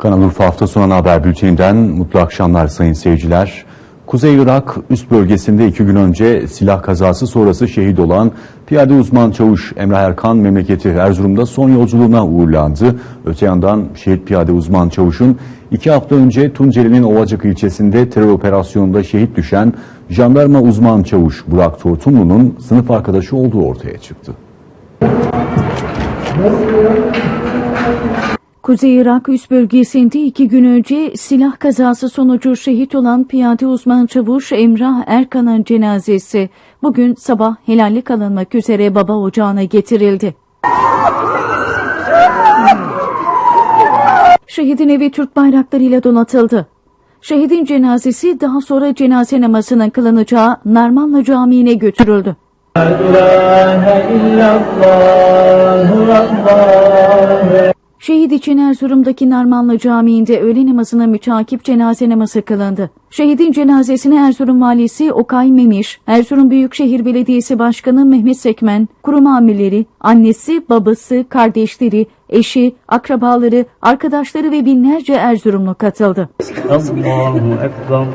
Kanal Urfa hafta sonu haber bülteninden mutlu akşamlar sayın seyirciler. Kuzey Irak üst bölgesinde iki gün önce silah kazası sonrası şehit olan piyade uzman çavuş Emre Erkan memleketi Erzurum'da son yolculuğuna uğurlandı. Öte yandan şehit piyade uzman çavuşun iki hafta önce Tunceli'nin Ovacık ilçesinde terör operasyonunda şehit düşen jandarma uzman çavuş Burak Tortumlu'nun sınıf arkadaşı olduğu ortaya çıktı. Kuzey Irak üst bölgesinde iki gün önce silah kazası sonucu şehit olan piyade uzman çavuş Emrah Erkan'ın cenazesi bugün sabah helallik alınmak üzere baba ocağına getirildi. Şehidin evi Türk bayraklarıyla donatıldı. Şehidin cenazesi daha sonra cenaze namazının kılınacağı Narmanlı Camii'ne götürüldü. La ilahe illallah, Allah. Şehit için Erzurum'daki Narmanlı Camii'nde öğle namazına mütakip cenaze namazı kılındı. Şehidin cenazesine Erzurum Valisi Okay Memiş, Erzurum Büyükşehir Belediyesi Başkanı Mehmet Sekmen, kurum amirleri, annesi, babası, kardeşleri, eşi, akrabaları, arkadaşları ve binlerce Erzurumlu katıldı. Allahu Ekber.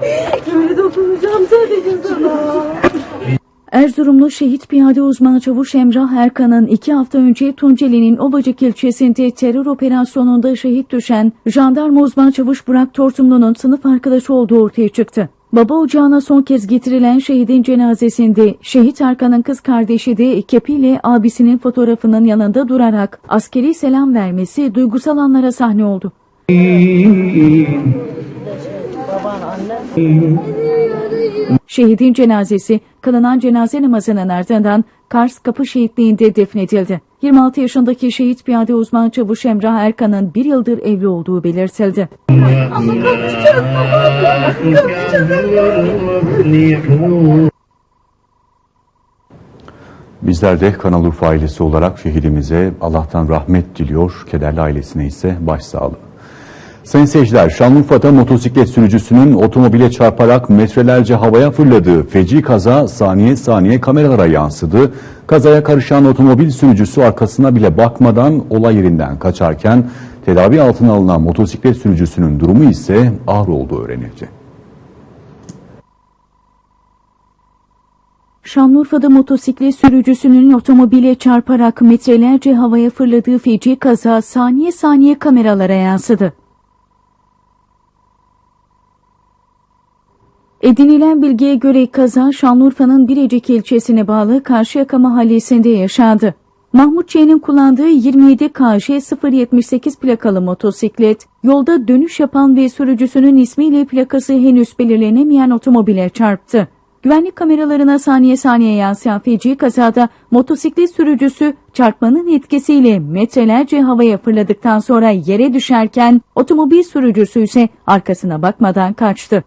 Böyle dokunacağım sadece sana. Erzurumlu şehit piyade uzman çavuş Emrah Erkan'ın iki hafta önce Tunceli'nin Ovacık ilçesinde terör operasyonunda şehit düşen jandarma uzman çavuş Burak Tortumlu'nun sınıf arkadaşı olduğu ortaya çıktı. Baba ocağına son kez getirilen şehidin cenazesinde şehit Erkan'ın kız kardeşi de kepiyle abisinin fotoğrafının yanında durarak askeri selam vermesi duygusal anlara sahne oldu. Şehidin cenazesi kılınan cenaze namazının ardından Kars Kapı Şehitliği'nde defnedildi. 26 yaşındaki şehit piyade uzman çavuş Emrah Erkan'ın bir yıldır evli olduğu belirtildi. Bizler de Kanal Urfa ailesi olarak şehidimize Allah'tan rahmet diliyor, kederli ailesine ise başsağlığı. Sayın seyirciler, Şanlıurfa'da motosiklet sürücüsünün otomobile çarparak metrelerce havaya fırladığı feci kaza saniye saniye kameralara yansıdı. Kazaya karışan otomobil sürücüsü arkasına bile bakmadan olay yerinden kaçarken tedavi altına alınan motosiklet sürücüsünün durumu ise ağır olduğu öğrenildi. Şanlıurfa'da motosiklet sürücüsünün otomobile çarparak metrelerce havaya fırladığı feci kaza saniye saniye kameralara yansıdı. Edinilen bilgiye göre kaza Şanlıurfa'nın Birecik ilçesine bağlı Karşıyaka mahallesinde yaşandı. Mahmut Ç'nin kullandığı 27 KJ 078 plakalı motosiklet, yolda dönüş yapan ve sürücüsünün ismiyle plakası henüz belirlenemeyen otomobile çarptı. Güvenlik kameralarına saniye saniye yansıyan feci kazada motosiklet sürücüsü çarpmanın etkisiyle metrelerce havaya fırladıktan sonra yere düşerken otomobil sürücüsü ise arkasına bakmadan kaçtı.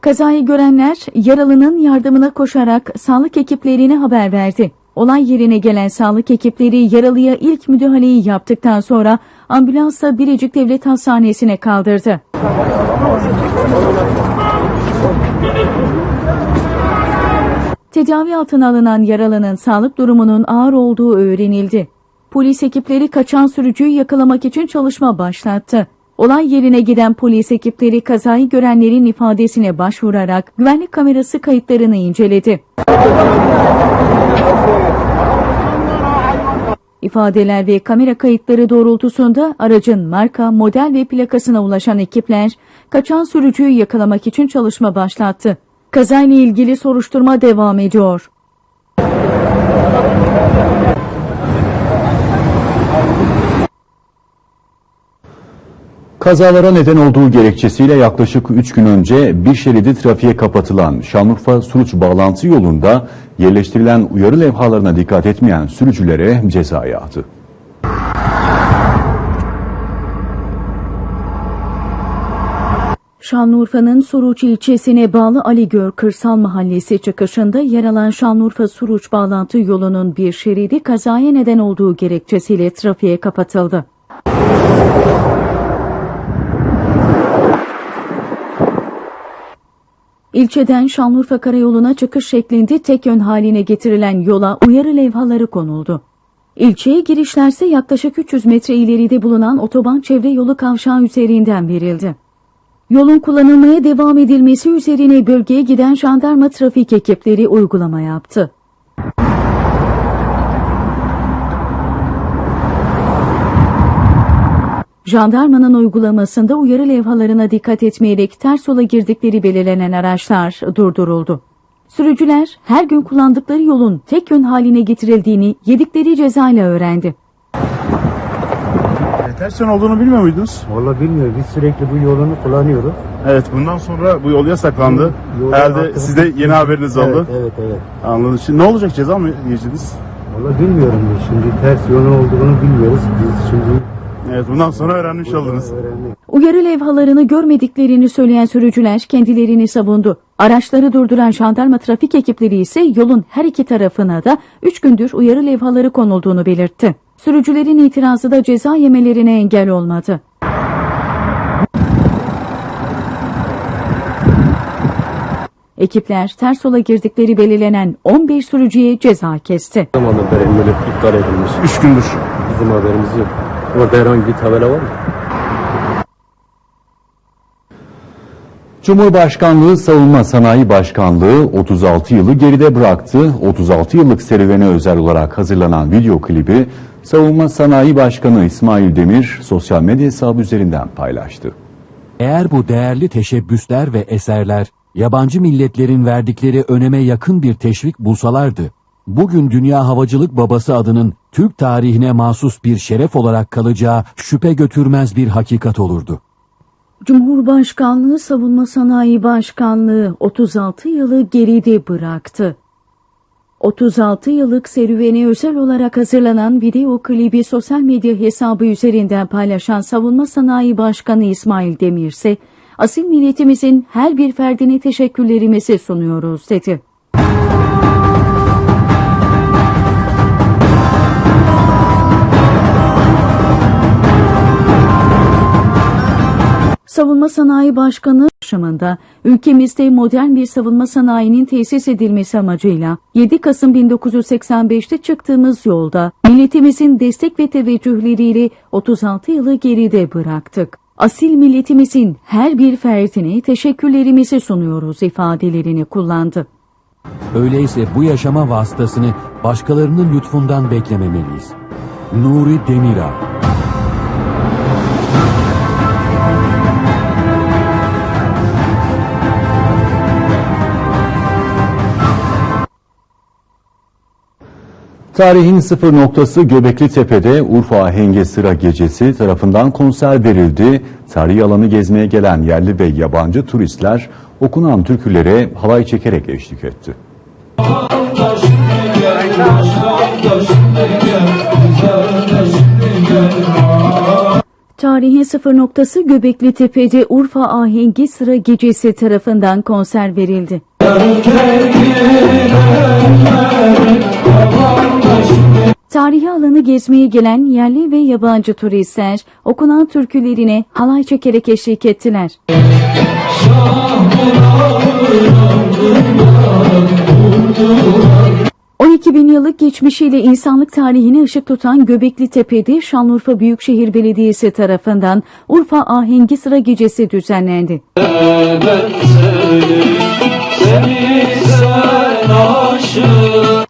Kazayı görenler yaralının yardımına koşarak sağlık ekiplerine haber verdi. Olay yerine gelen sağlık ekipleri yaralıya ilk müdahaleyi yaptıktan sonra ambulansla Birecik Devlet Hastanesi'ne kaldırdı. Tedavi altına alınan yaralının sağlık durumunun ağır olduğu öğrenildi. Polis ekipleri kaçan sürücüyü yakalamak için çalışma başlattı. Olay yerine giden polis ekipleri kazayı görenlerin ifadesine başvurarak güvenlik kamerası kayıtlarını inceledi. İfadeler ve kamera kayıtları doğrultusunda aracın marka, model ve plakasına ulaşan ekipler kaçan sürücüyü yakalamak için çalışma başlattı. Kazayla ilgili soruşturma devam ediyor. Kazalara neden olduğu gerekçesiyle yaklaşık 3 gün önce bir şeridi trafiğe kapatılan Şanlıurfa-Suruç bağlantı yolunda yerleştirilen uyarı levhalarına dikkat etmeyen sürücülere ceza yağdı. Şanlıurfa'nın Suruç ilçesine bağlı Aligöl Kırsal Mahallesi çıkışında yer alan Şanlıurfa-Suruç bağlantı yolunun bir şeridi kazaya neden olduğu gerekçesiyle trafiğe kapatıldı. İlçeden Şanlıurfa Karayolu'na çıkış şeklinde tek yön haline getirilen yola uyarı levhaları konuldu. İlçeye girişlerse yaklaşık 300 metre ileride bulunan otoban çevre yolu kavşağı üzerinden verildi. Yolun kullanılmaya devam edilmesi üzerine bölgeye giden jandarma trafik ekipleri uygulama yaptı. Jandarmanın uygulamasında uyarı levhalarına dikkat etmeyerek ters yola girdikleri belirlenen araçlar durduruldu. Sürücüler her gün kullandıkları yolun tek yön haline getirildiğini yedikleri cezayla öğrendi. Ters yön olduğunu bilmiyor muydunuz? Vallahi bilmiyorum. Biz sürekli bu yolunu kullanıyoruz. Evet bundan sonra bu yol yasaklandı. Yolu Herhalde hakkında- sizde yeni haberiniz oldu. Evet, evet, evet. Anladım. Şimdi ne olacak ceza mı yiyeceğiz? Vallahi bilmiyorum. Şimdi ters yolu olduğunu bilmiyoruz. Biz şimdi Evet bundan sonra öğrenmiş oldunuz. öğrendik. Uyarı levhalarını görmediklerini söyleyen sürücüler kendilerini savundu. Araçları durduran jandarma trafik ekipleri ise yolun her iki tarafına da 3 gündür uyarı levhaları konulduğunu belirtti. Sürücülerin itirazı da ceza yemelerine engel olmadı. Ekipler ters yola girdikleri belirlenen 15 sürücüye ceza kesti. böyle iptal edilmiş. Üç gündür. Bizim haberimiz yok. Orada herhangi bir tabela var mı? Cumhurbaşkanlığı Savunma Sanayi Başkanlığı 36 yılı geride bıraktı. 36 yıllık serüvene özel olarak hazırlanan video klibi Savunma Sanayi Başkanı İsmail Demir sosyal medya hesabı üzerinden paylaştı. Eğer bu değerli teşebbüsler ve eserler yabancı milletlerin verdikleri öneme yakın bir teşvik bulsalardı, bugün dünya havacılık babası adının Türk tarihine mahsus bir şeref olarak kalacağı şüphe götürmez bir hakikat olurdu. Cumhurbaşkanlığı Savunma Sanayi Başkanlığı 36 yılı geride bıraktı. 36 yıllık serüvene özel olarak hazırlanan video klibi sosyal medya hesabı üzerinden paylaşan Savunma Sanayi Başkanı İsmail Demir ise asil milletimizin her bir ferdine teşekkürlerimizi sunuyoruz dedi. Savunma Sanayi Başkanı yaşamında ülkemizde modern bir savunma sanayinin tesis edilmesi amacıyla 7 Kasım 1985'te çıktığımız yolda milletimizin destek ve teveccühleriyle 36 yılı geride bıraktık. Asil milletimizin her bir ferdine teşekkürlerimizi sunuyoruz ifadelerini kullandı. Öyleyse bu yaşama vasıtasını başkalarının lütfundan beklememeliyiz. Nuri Demirağ Tarihin sıfır noktası Göbekli Tepe'de Urfa Ahengi Sıra Gecesi tarafından konser verildi. Tarihi alanı gezmeye gelen yerli ve yabancı turistler okunan türkülere halay çekerek eşlik etti. Tarihin sıfır noktası Göbekli Tepe'de Urfa Ahengi Sıra Gecesi tarafından konser verildi. Tarihi alanı gezmeye gelen yerli ve yabancı turistler okunan türkülerine halay çekerek eşlik ettiler. ...12 bin yıllık geçmişiyle insanlık tarihine ışık tutan Göbekli Tepe'de Şanlıurfa Büyükşehir Belediyesi tarafından Urfa Ahengi Sıra Gecesi düzenlendi.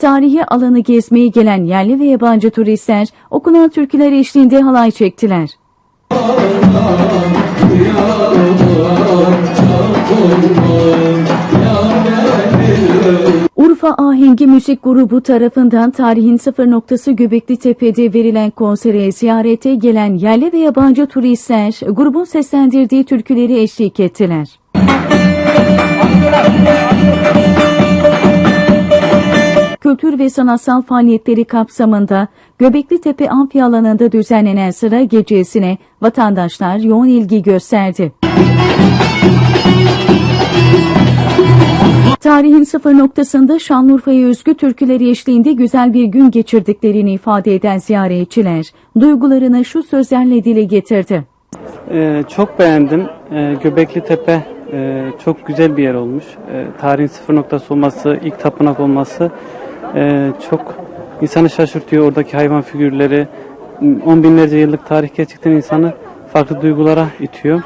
Tarihi alanı gezmeye gelen yerli ve yabancı turistler okunan türküler eşliğinde halay çektiler. Urfa Ahengi Müzik Grubu tarafından tarihin sıfır noktası Göbekli Tepe'de verilen konsere ziyarete gelen yerli ve yabancı turistler grubun seslendirdiği türküleri eşlik ettiler. Kültür ve sanatsal faaliyetleri kapsamında Göbekli Tepe Amfi alanında düzenlenen sıra gecesine vatandaşlar yoğun ilgi gösterdi. Tarihin sıfır noktasında Şanlıurfa'ya özgü türküleri eşliğinde güzel bir gün geçirdiklerini ifade eden ziyaretçiler, duygularını şu sözlerle dile getirdi. Ee, çok beğendim. Ee, Göbekli Tepe e, çok güzel bir yer olmuş. Ee, tarihin sıfır noktası olması, ilk tapınak olması e, çok insanı şaşırtıyor oradaki hayvan figürleri. On binlerce yıllık tarih gerçekten insanı farklı duygulara itiyor.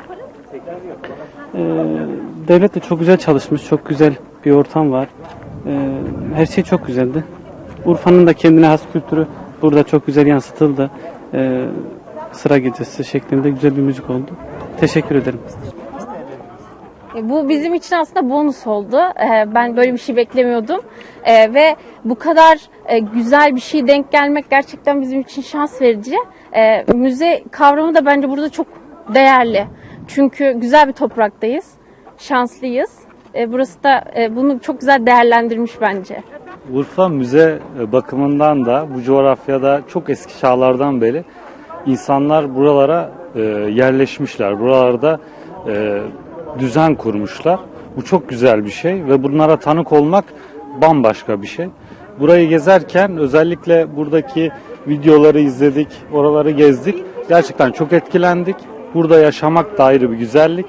Ee, devlet de çok güzel çalışmış, çok güzel bir ortam var. Ee, her şey çok güzeldi. Urfa'nın da kendine has kültürü burada çok güzel yansıtıldı. Ee, sıra gecesi şeklinde güzel bir müzik oldu. Teşekkür ederim. E, Bu bizim için aslında bonus oldu. E, Ben böyle bir şey beklemiyordum. E, Ve bu kadar güzel bir şey denk gelmek gerçekten bizim için şans verici. Müze kavramı da bence burada çok değerli. Çünkü güzel bir topraktayız. Şanslıyız. Burası da bunu çok güzel değerlendirmiş bence. Urfa müze bakımından da bu coğrafyada çok eski çağlardan beri insanlar buralara yerleşmişler. Buralarda düzen kurmuşlar. Bu çok güzel bir şey ve bunlara tanık olmak bambaşka bir şey. Burayı gezerken özellikle buradaki videoları izledik, oraları gezdik. Gerçekten çok etkilendik. Burada yaşamak da ayrı bir güzellik.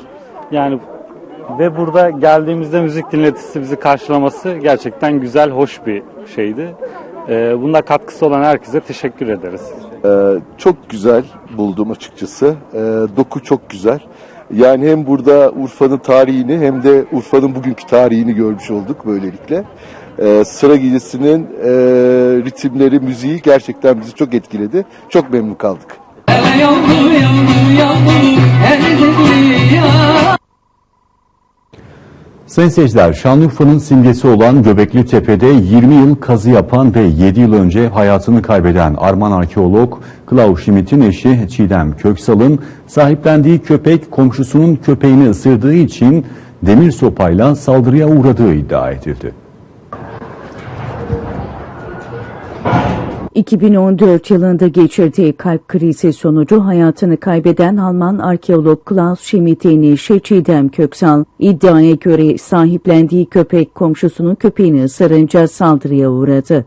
Yani ve burada geldiğimizde müzik dinletisi bizi karşılaması gerçekten güzel, hoş bir şeydi. Ee, bunda katkısı olan herkese teşekkür ederiz. Ee, çok güzel buldum açıkçası. Ee, doku çok güzel. Yani hem burada Urfa'nın tarihini hem de Urfa'nın bugünkü tarihini görmüş olduk böylelikle. Ee, sıra gecesinin e, ritimleri, müziği gerçekten bizi çok etkiledi. Çok memnun kaldık. Sayın seyirciler, Şanlıurfa'nın simgesi olan Göbekli Tepe'de 20 yıl kazı yapan ve 7 yıl önce hayatını kaybeden Arman arkeolog Klaus Schmidt'in eşi Çiğdem Köksal'ın sahiplendiği köpek komşusunun köpeğini ısırdığı için demir sopayla saldırıya uğradığı iddia edildi. 2014 yılında geçirdiği kalp krizi sonucu hayatını kaybeden Alman arkeolog Klaus Schmidt'in eşi Çiğdem Köksal, iddiaya göre sahiplendiği köpek komşusunun köpeğini ısırınca saldırıya uğradı.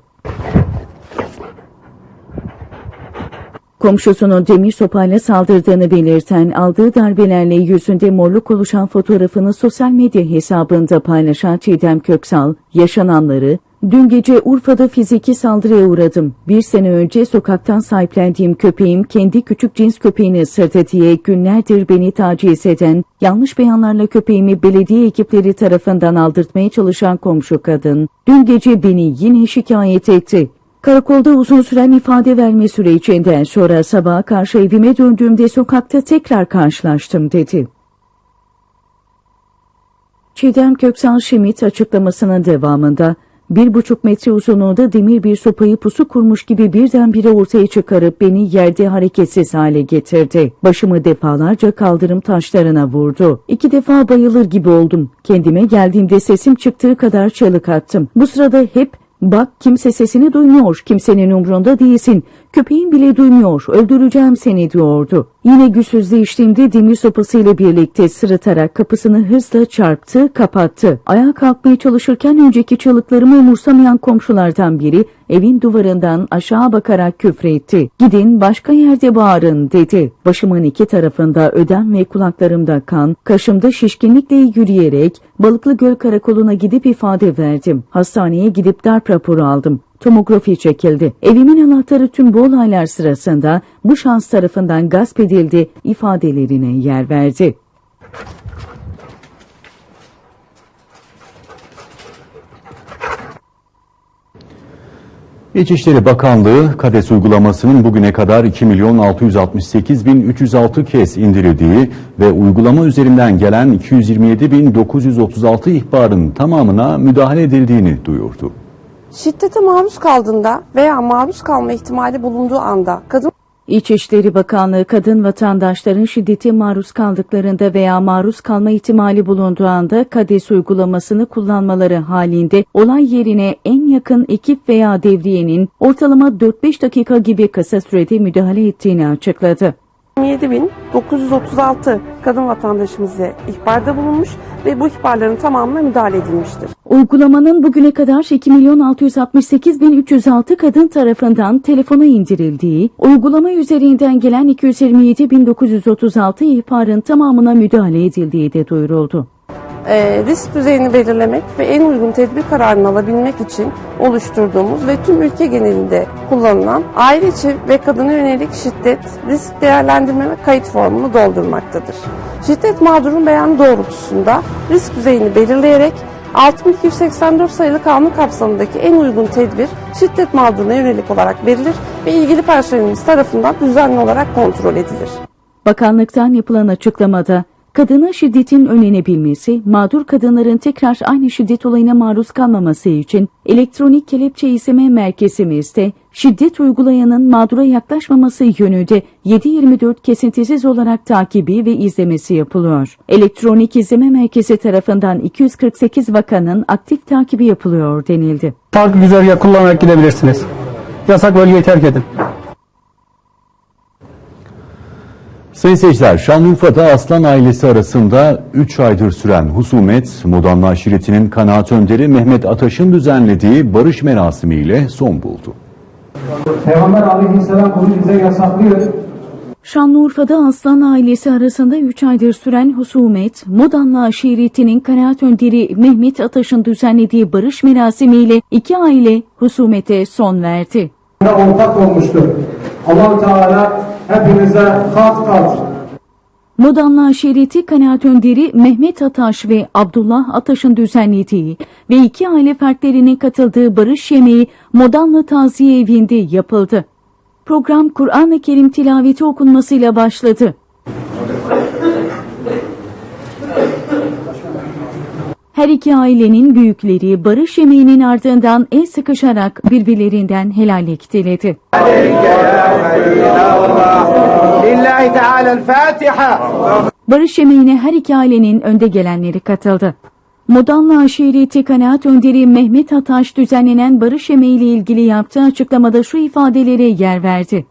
Komşusunun demir sopayla saldırdığını belirten aldığı darbelerle yüzünde morluk oluşan fotoğrafını sosyal medya hesabında paylaşan Çiğdem Köksal, yaşananları, Dün gece Urfa'da fiziki saldırıya uğradım. Bir sene önce sokaktan sahiplendiğim köpeğim kendi küçük cins köpeğini ısırdı diye günlerdir beni taciz eden, yanlış beyanlarla köpeğimi belediye ekipleri tarafından aldırtmaya çalışan komşu kadın, dün gece beni yine şikayet etti. Karakolda uzun süren ifade verme sürecinden sonra sabaha karşı evime döndüğümde sokakta tekrar karşılaştım dedi. Çiğdem Köksal Şimit açıklamasının devamında bir buçuk metre uzunluğunda demir bir sopayı pusu kurmuş gibi birdenbire ortaya çıkarıp beni yerde hareketsiz hale getirdi. Başımı defalarca kaldırım taşlarına vurdu. İki defa bayılır gibi oldum. Kendime geldiğimde sesim çıktığı kadar çığlık attım. Bu sırada hep Bak kimse sesini duymuyor, kimsenin umrunda değilsin. Köpeğin bile duymuyor, öldüreceğim seni diyordu. Yine güçsüzleştiğimde demir sopasıyla birlikte sırıtarak kapısını hızla çarptı, kapattı. Ayağa kalkmaya çalışırken önceki çığlıklarımı umursamayan komşulardan biri evin duvarından aşağı bakarak küfretti. Gidin başka yerde bağırın dedi. Başımın iki tarafında ödem ve kulaklarımda kan, kaşımda şişkinlikle yürüyerek Balıklı Göl Karakolu'na gidip ifade verdim. Hastaneye gidip darp raporu aldım. Tomografi çekildi. Evimin anahtarı tüm bu olaylar sırasında bu şans tarafından gasp edildi ifadelerine yer verdi. İçişleri Bakanlığı KADES uygulamasının bugüne kadar 2 milyon 668 bin 306 kez indirildiği ve uygulama üzerinden gelen 227 bin 936 ihbarın tamamına müdahale edildiğini duyurdu. Şiddete maruz kaldığında veya maruz kalma ihtimali bulunduğu anda kadın İçişleri Bakanlığı kadın vatandaşların şiddete maruz kaldıklarında veya maruz kalma ihtimali bulunduğu anda KADES uygulamasını kullanmaları halinde olay yerine en yakın ekip veya devriyenin ortalama 4-5 dakika gibi kısa sürede müdahale ettiğini açıkladı. 27.936 kadın vatandaşımıza ihbarda bulunmuş ve bu ihbarların tamamına müdahale edilmiştir. Uygulamanın bugüne kadar 2 milyon 668 bin 306 kadın tarafından telefona indirildiği, uygulama üzerinden gelen 227 bin 936 ihbarın tamamına müdahale edildiği de duyuruldu. E, risk düzeyini belirlemek ve en uygun tedbir kararını alabilmek için oluşturduğumuz ve tüm ülke genelinde kullanılan aile içi ve kadına yönelik şiddet risk değerlendirme ve kayıt formunu doldurmaktadır. Şiddet mağdurun beyanı doğrultusunda risk düzeyini belirleyerek 6284 sayılı kanun kapsamındaki en uygun tedbir şiddet mağduruna yönelik olarak verilir ve ilgili personelimiz tarafından düzenli olarak kontrol edilir. Bakanlıktan yapılan açıklamada kadına şiddetin önlenebilmesi, mağdur kadınların tekrar aynı şiddet olayına maruz kalmaması için elektronik kelepçe izleme merkezimizde şiddet uygulayanın mağdura yaklaşmaması yönünde 7-24 kesintisiz olarak takibi ve izlemesi yapılıyor. Elektronik izleme merkezi tarafından 248 vakanın aktif takibi yapılıyor denildi. Farklı güzergah kullanarak gidebilirsiniz. Yasak bölgeyi terk edin. Sayın seyirciler, Şanlıurfa'da Aslan ailesi arasında 3 aydır süren husumet, Modanlı aşiretinin kanaat önderi Mehmet Ataş'ın düzenlediği barış merasimiyle son buldu. Peygamber aleyhisselam bunu bize yasaklıyor. Şanlıurfa'da Aslan ailesi arasında 3 aydır süren husumet, Modanlı aşiretinin kanaat önderi Mehmet Ataş'ın düzenlediği barış merasimiyle iki aile husumete son verdi. ortak olmuştur. allah Teala hepinize kat kat Modanlı aşireti kanaat önderi Mehmet Ataş ve Abdullah Ataş'ın düzenlediği ve iki aile fertlerinin katıldığı barış yemeği Modanlı Taziye Evi'nde yapıldı. Program Kur'an-ı Kerim tilaveti okunmasıyla başladı. Her iki ailenin büyükleri barış yemeğinin ardından el sıkışarak birbirlerinden helallik diledi. Lillahi Teala Fatiha. Barış yemeğine her iki ailenin önde gelenleri katıldı. Modanlı aşireti kanaat önderi Mehmet Ataş düzenlenen barış yemeğiyle ilgili yaptığı açıklamada şu ifadelere yer verdi.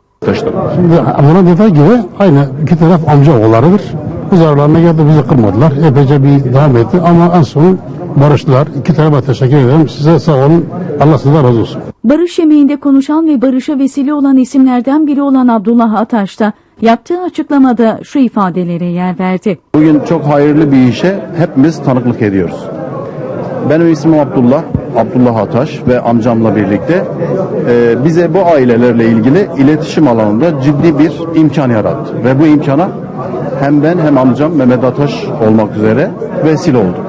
Şimdi buna dediği gibi aynı iki taraf amca oğullarıdır. Biz aralarına geldi bizi kırmadılar. Epeyce bir devam etti ama en son barıştılar. İki tarafa teşekkür ederim. Size sağ olun. Allah sizden razı olsun. Barış yemeğinde konuşan ve barışa vesile olan isimlerden biri olan Abdullah Ataş da yaptığı açıklamada şu ifadelere yer verdi. Bugün çok hayırlı bir işe hepimiz tanıklık ediyoruz. Benim ismim Abdullah, Abdullah Ataş ve amcamla birlikte e, bize bu ailelerle ilgili iletişim alanında ciddi bir imkan yarattı. Ve bu imkana hem ben hem amcam Mehmet Ataş olmak üzere vesile olduk.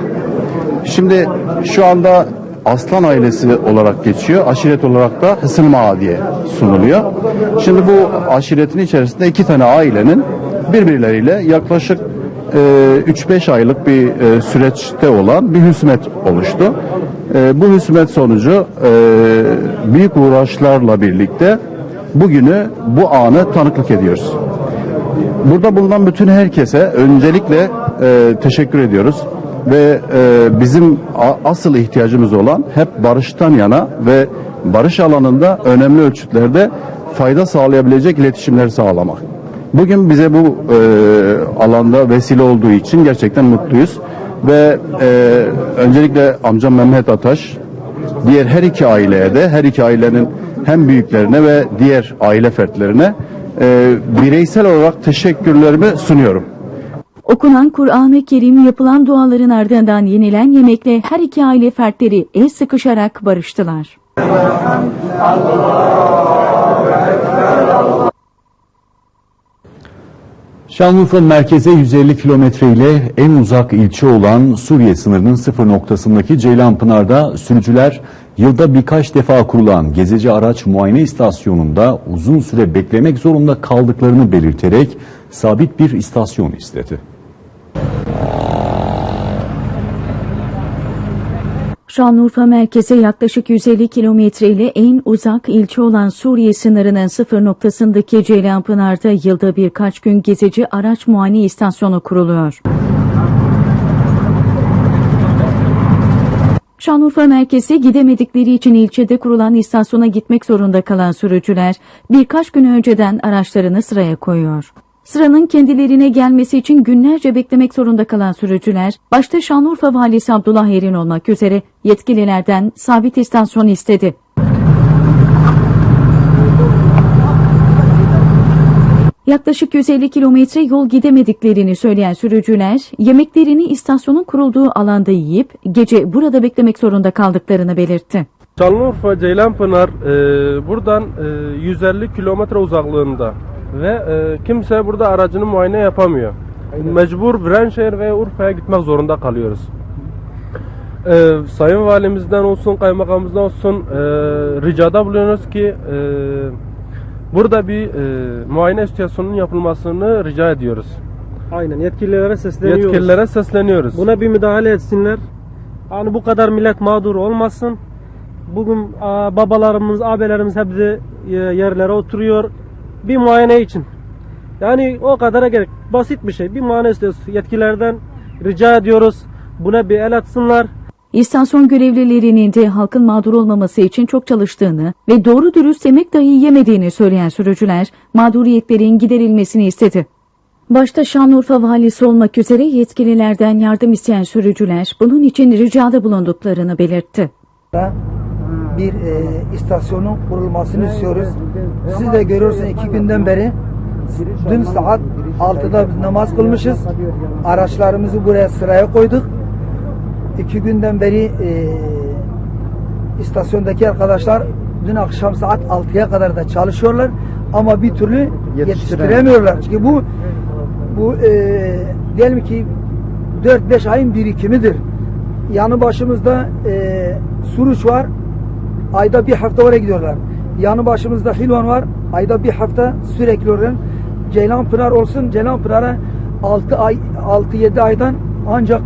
Şimdi şu anda Aslan ailesi olarak geçiyor. Aşiret olarak da Hısım Ağa diye sunuluyor. Şimdi bu aşiretin içerisinde iki tane ailenin birbirleriyle yaklaşık e, 3-5 aylık bir e, süreçte olan bir hüsmet oluştu. E, bu hüsmet sonucu e, büyük uğraşlarla birlikte bugünü, bu anı tanıklık ediyoruz. Burada bulunan bütün herkese öncelikle e, teşekkür ediyoruz ve e, bizim asıl ihtiyacımız olan hep barıştan yana ve barış alanında önemli ölçütlerde fayda sağlayabilecek iletişimler sağlamak. Bugün bize bu e, alanda vesile olduğu için gerçekten mutluyuz ve e, öncelikle amcam Mehmet Ataş diğer her iki aileye de her iki ailenin hem büyüklerine ve diğer aile fertlerine e, bireysel olarak teşekkürlerimi sunuyorum. Okunan Kur'an-ı Kerim yapılan duaların ardından yenilen yemekle her iki aile fertleri el sıkışarak barıştılar. Şanlıurfa merkeze 150 kilometre ile en uzak ilçe olan Suriye sınırının sıfır noktasındaki Ceylanpınar'da sürücüler yılda birkaç defa kurulan gezici araç muayene istasyonunda uzun süre beklemek zorunda kaldıklarını belirterek sabit bir istasyon istedi. Şanlıurfa merkeze yaklaşık 150 kilometre en uzak ilçe olan Suriye sınırının sıfır noktasındaki Ceylanpınar'da yılda birkaç gün gezici araç muayene istasyonu kuruluyor. Şanlıurfa merkezi gidemedikleri için ilçede kurulan istasyona gitmek zorunda kalan sürücüler birkaç gün önceden araçlarını sıraya koyuyor. Sıranın kendilerine gelmesi için günlerce beklemek zorunda kalan sürücüler, başta Şanlıurfa Valisi Abdullah Erin olmak üzere yetkililerden sabit istasyon istedi. Yaklaşık 150 kilometre yol gidemediklerini söyleyen sürücüler, yemeklerini istasyonun kurulduğu alanda yiyip gece burada beklemek zorunda kaldıklarını belirtti. Şanlıurfa Ceylanpınar e, buradan e, 150 kilometre uzaklığında ve e, kimse burada aracını muayene yapamıyor. Mecbur Viranşehir ve Urfa'ya gitmek zorunda kalıyoruz. E, Sayın Valimizden olsun, kaymakamımızdan olsun e, ricada bulunuyoruz ki e, burada bir e, muayene istasyonunun yapılmasını rica ediyoruz. Aynen yetkililere sesleniyoruz. Yetkililere sesleniyoruz. Buna bir müdahale etsinler. Hani bu kadar millet mağdur olmasın. Bugün a, babalarımız, abilerimiz hepsi e, yerlere oturuyor. Bir muayene için. Yani o kadara gerek. Basit bir şey. Bir muayene istiyoruz. Yetkililerden rica ediyoruz. Buna bir el atsınlar. İstasyon görevlilerinin de halkın mağdur olmaması için çok çalıştığını ve doğru dürüst yemek dahi yemediğini söyleyen sürücüler mağduriyetlerin giderilmesini istedi. Başta Şanlıurfa valisi olmak üzere yetkililerden yardım isteyen sürücüler bunun için ricada bulunduklarını belirtti. bir e, istasyonun kurulmasını istiyoruz. Siz de görüyorsunuz iki günden beri dün saat 6'da biz namaz kılmışız. Araçlarımızı buraya sıraya koyduk. İki günden beri e, istasyondaki arkadaşlar dün akşam saat 6'ya kadar da çalışıyorlar ama bir türlü yetiştiremiyorlar. Çünkü bu bu e, diyelim ki 4-5 ayın birikimidir. Yanı başımızda e, Suruç var. Ayda bir hafta oraya gidiyorlar. Yanı başımızda Hilvan var. Ayda bir hafta sürekli oradan. Ceylanpınar olsun. Ceylanpınar'a 6 ay 6-7 aydan ancak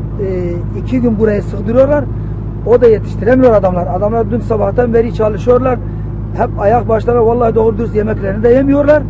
2 gün buraya sığdırıyorlar. O da yetiştiremiyor adamlar. Adamlar dün sabahtan beri çalışıyorlar. Hep ayak başlarına vallahi doğru dürüst yemeklerini de yemiyorlar.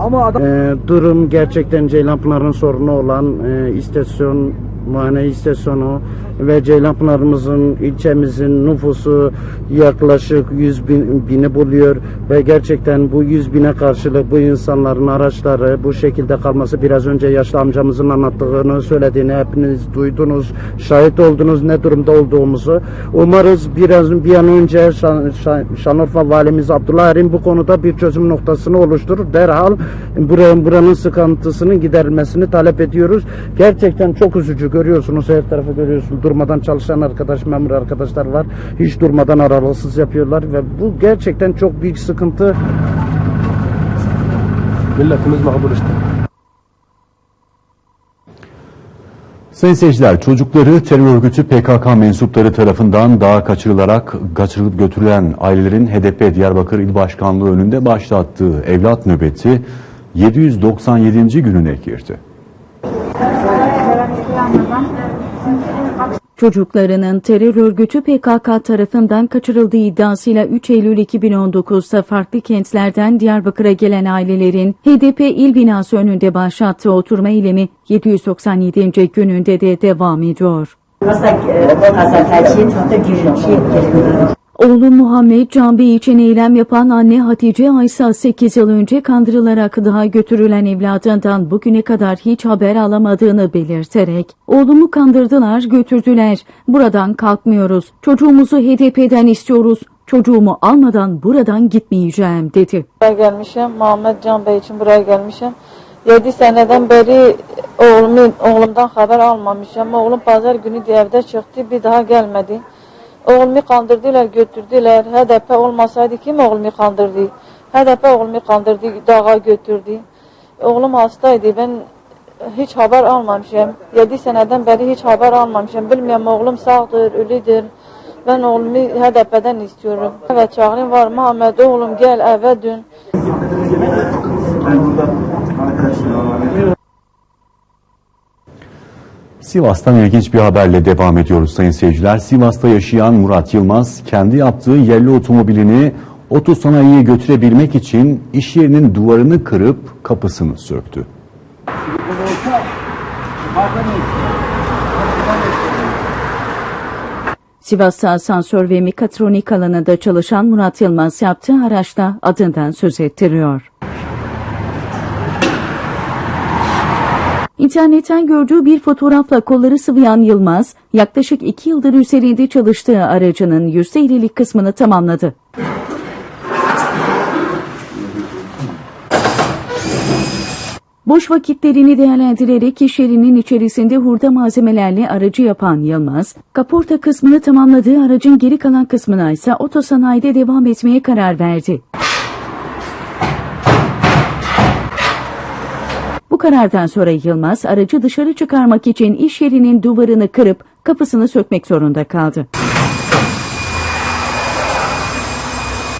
Ama adam Ee, durum gerçekten Ceylanpınar'ın sorunu olan e, istasyon, muayene istasyonu ve Ceylanpınar'ımızın ilçemizin nüfusu yaklaşık 100 bin, bini buluyor ve gerçekten bu 100 bine karşılık bu insanların araçları bu şekilde kalması biraz önce yaşlı amcamızın anlattığını söylediğini hepiniz duydunuz, şahit oldunuz ne durumda olduğumuzu. Umarız biraz bir an önce Şan, Şan, Şanlıurfa Valimiz Abdullah Erim bu konuda bir çözüm noktasını oluşturur. Derhal buranın, buranın sıkıntısının giderilmesini talep ediyoruz. Gerçekten çok üzücü görüyorsunuz her tarafı görüyorsunuz. Durmadan çalışan arkadaş, memur arkadaşlar var. Hiç durmadan aralıksız yapıyorlar ve bu gerçekten çok büyük sıkıntı. Milletimiz mağdur işte. Sayın seyirciler, çocukları terör örgütü PKK mensupları tarafından dağa kaçırılarak kaçırılıp götürülen ailelerin HDP Diyarbakır İl Başkanlığı önünde başlattığı evlat nöbeti 797. gününe girdi. Çocuklarının terör örgütü PKK tarafından kaçırıldığı iddiasıyla 3 Eylül 2019'da farklı kentlerden Diyarbakır'a gelen ailelerin HDP il binası önünde başlattığı oturma eylemi 797. gününde de devam ediyor. Oğlu Muhammed Can Bey için eylem yapan anne Hatice Aysa 8 yıl önce kandırılarak daha götürülen evladından bugüne kadar hiç haber alamadığını belirterek oğlumu kandırdılar götürdüler buradan kalkmıyoruz çocuğumuzu HDP'den istiyoruz çocuğumu almadan buradan gitmeyeceğim dedi. Buraya gelmişim. Muhammed Can Bey için buraya gelmişim. 7 seneden beri oğlumun, oğlumdan haber almamışım. Oğlum pazar günü evde çıktı. Bir daha gelmedi. Oğlumu kandırdılar, götürdüler. HDP olmasaydı kim oğlumu kandırdı? HDP oğlumu kandırdı, dağa götürdü. Oğlum hastaydı. Ben hiç haber almamışım. 7 seneden beri hiç haber almamışım. Bilmiyorum oğlum sağdır, ölüdür. Ben oğlumu HDP'den istiyorum. Evet çağrım var. Muhammed oğlum gel eve dön. Sivas'tan ilginç bir haberle devam ediyoruz sayın seyirciler. Sivas'ta yaşayan Murat Yılmaz kendi yaptığı yerli otomobilini otosanayiye götürebilmek için iş yerinin duvarını kırıp kapısını söktü. Sivas'ta asansör ve mekatronik alanında çalışan Murat Yılmaz yaptığı araçta adından söz ettiriyor. İnternetten gördüğü bir fotoğrafla kolları sıvayan Yılmaz, yaklaşık iki yıldır üzerinde çalıştığı aracının %50'lik kısmını tamamladı. Boş vakitlerini değerlendirerek iş yerinin içerisinde hurda malzemelerle aracı yapan Yılmaz, kaporta kısmını tamamladığı aracın geri kalan kısmına ise otosanayide devam etmeye karar verdi. Karardan sonra Yılmaz aracı dışarı çıkarmak için iş yerinin duvarını kırıp kapısını sökmek zorunda kaldı.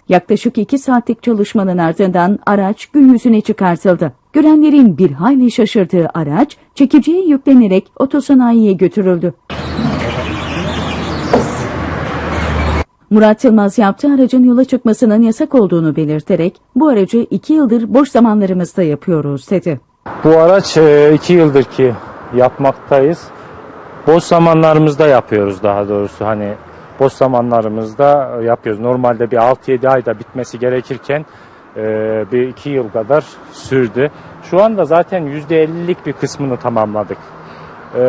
Yaklaşık iki saatlik çalışmanın ardından araç gün yüzüne çıkartıldı. Görenlerin bir hayli şaşırdığı araç çekiciye yüklenerek otosanayiye götürüldü. Murat Yılmaz yaptığı aracın yola çıkmasının yasak olduğunu belirterek bu aracı iki yıldır boş zamanlarımızda yapıyoruz dedi. Bu araç e, iki yıldır ki yapmaktayız. Boş zamanlarımızda yapıyoruz daha doğrusu hani boş zamanlarımızda yapıyoruz. Normalde bir 6-7 ayda bitmesi gerekirken e, bir iki yıl kadar sürdü. Şu anda zaten %50'lik bir kısmını tamamladık. E,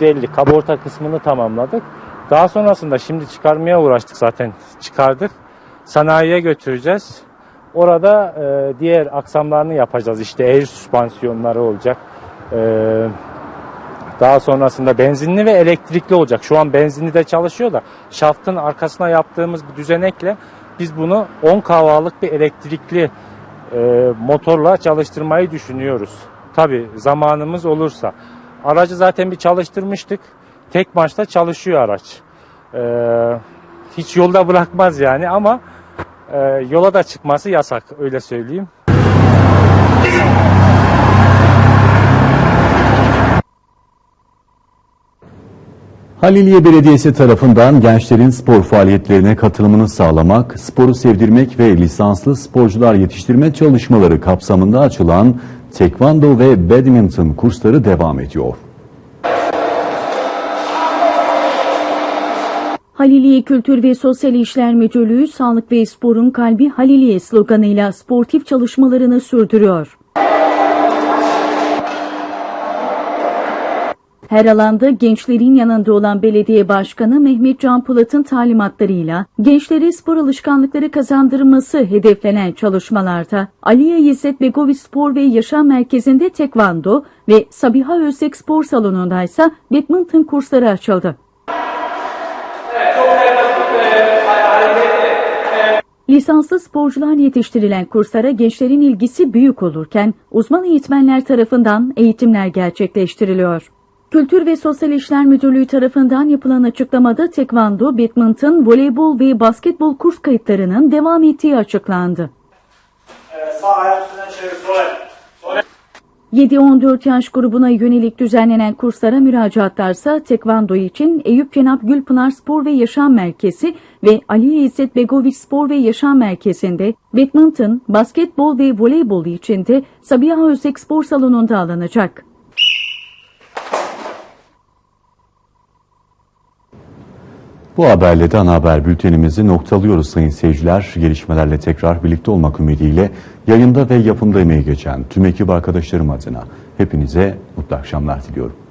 %50 kaborta kısmını tamamladık. Daha sonrasında şimdi çıkarmaya uğraştık zaten çıkardık. Sanayiye götüreceğiz. Orada e, diğer aksamlarını yapacağız. İşte air süspansiyonları olacak. E, daha sonrasında benzinli ve elektrikli olacak. Şu an benzinli de çalışıyor da şaftın arkasına yaptığımız bir düzenekle biz bunu 10 kavalık bir elektrikli e, motorla çalıştırmayı düşünüyoruz. Tabi zamanımız olursa. Aracı zaten bir çalıştırmıştık. Tek maçta çalışıyor araç. E, hiç yolda bırakmaz yani ama e, yola da çıkması yasak öyle söyleyeyim. Haliliye Belediyesi tarafından gençlerin spor faaliyetlerine katılımını sağlamak, sporu sevdirmek ve lisanslı sporcular yetiştirme çalışmaları kapsamında açılan tekvando ve badminton kursları devam ediyor. Haliliye Kültür ve Sosyal İşler Müdürlüğü Sağlık ve Sporun Kalbi Haliliye sloganıyla sportif çalışmalarını sürdürüyor. Her alanda gençlerin yanında olan belediye başkanı Mehmet Can Polat'ın talimatlarıyla gençlere spor alışkanlıkları kazandırılması hedeflenen çalışmalarda Aliye İzzet Begoviç Spor ve Yaşam Merkezi'nde tekvando ve Sabiha Özsek Spor Salonu'nda ise badminton kursları açıldı. Lisanslı sporcular yetiştirilen kurslara gençlerin ilgisi büyük olurken uzman eğitmenler tarafından eğitimler gerçekleştiriliyor. Kültür ve Sosyal İşler Müdürlüğü tarafından yapılan açıklamada tekvando, badminton, voleybol ve basketbol kurs kayıtlarının devam ettiği açıklandı. Sağ ayak üstünden çevir. Sol ayak. Sol ayak. 7-14 yaş grubuna yönelik düzenlenen kurslara müracaatlarsa tekvando için Eyüp Cenap Gülpınar Spor ve Yaşam Merkezi ve Ali İzzet Begoviç Spor ve Yaşam Merkezi'nde, badminton, basketbol ve voleybol için de Sabiha Özek Spor Salonu'nda alınacak. Bu haberle de ana haber bültenimizi noktalıyoruz sayın seyirciler. Gelişmelerle tekrar birlikte olmak ümidiyle yayında ve yapımda emeği geçen tüm ekip arkadaşlarım adına hepinize mutlu akşamlar diliyorum.